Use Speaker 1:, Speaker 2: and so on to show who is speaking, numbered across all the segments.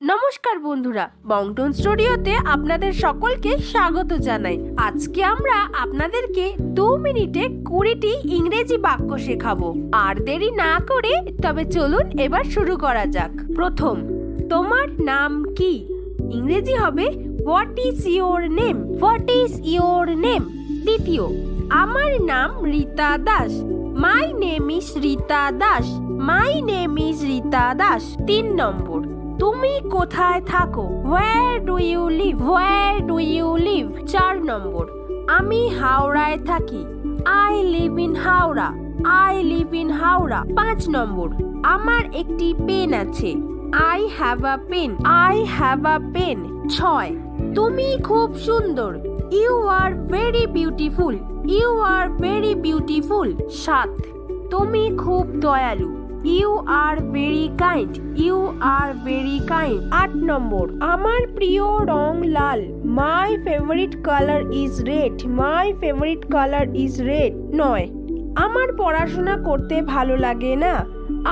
Speaker 1: নমস্কার বন্ধুরা, বংটন স্টুডিওতে আপনাদের সকলকে স্বাগত জানাই। আজকে আমরা আপনাদেরকে দু মিনিটে কুড়িটি ইংরেজি বাক্য শেখাবো। আর দেরি না করে, তবে চলুন এবার শুরু করা যাক। প্রথম, তোমার নাম কি? ইংরেজি হবে what is your name what is your name দ্বিতীয়, আমার নাম Rita Das. My name is Rita Das. My name is Rita Das. তিন নম্বর তুমি কোথায় থাকো? Where do you live where do you live চার নম্বর। আমি হাওড়ায় থাকি। I live in Howrah. I live in Howrah. পাঁচ নম্বর। আমার একটি পেন আছে। I have a pen I have a pen ছয়। তুমি খুব সুন্দর। You are very beautiful you are very beautiful সাত। তুমি খুব দয়ালু। You are very kind you are very kind আট নম্বর, আমার প্রিয় রং লাল। My favourite colour is red my favourite colour is red নয়, আমার পড়াশোনা করতে ভালো লাগে না।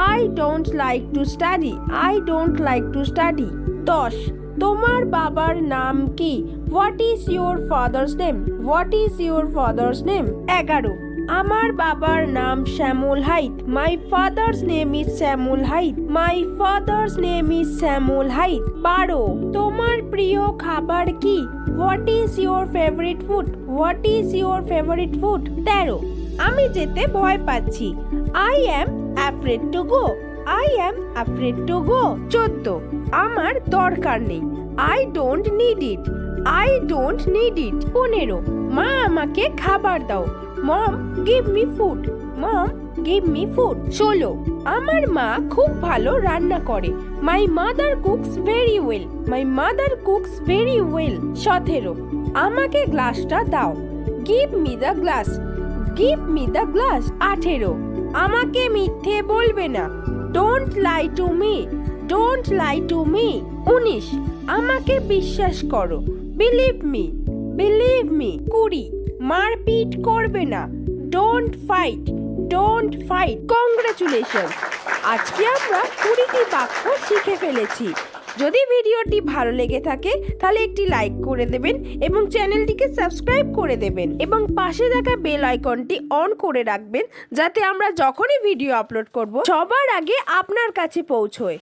Speaker 1: I don't like to study I don't like to study দশ, তোমার বাবার নাম কি? What is your father's name what is your father's name এগারো আমার বাবার নাম Shyamal Hait my father's name is Shyamal Hait my father's name is Shyamal Hait. বারো, তোমার প্রিয় খাবার কি? What is your favourite food what is your favourite food তেরো, আমি যেতে ভয় পাচ্ছি। I am afraid to go I am afraid to go চোদ্দ, আমার দরকার নেই। I don't need it I don't need it পনেরো। মা আমাকে খাবার দাও। Mom give me food mom give me food ষোলো। আমার মা খুব ভালো রান্না করে। My mother cooks very well my mother cooks very well সতেরো। আমাকে গ্লাসটা দাও। Give me the glass give me the glass আঠেরো। আমাকে মিথ্যে বলবে না। Don't lie to me don't lie to me উনিশ। আমাকে বিশ্বাস করো। বিলিভ মি বিলিভ মি কুড়ি, মারপিট করবে না। Don't fight don't fight congratulation আজকে আমরা কুড়িটি বাক্য শিখে ফেলেছি। যদি ভিডিওটি ভালো লেগে থাকে, তাহলে একটি লাইক করে দেবেন এবং চ্যানেলটিকে সাবস্ক্রাইব করে দেবেন এবং পাশে থাকা বেল আইকনটি অন করে রাখবেন, যাতে আমরা যখনই ভিডিও আপলোড করব, সবার আগে আপনার কাছে পৌঁছয়।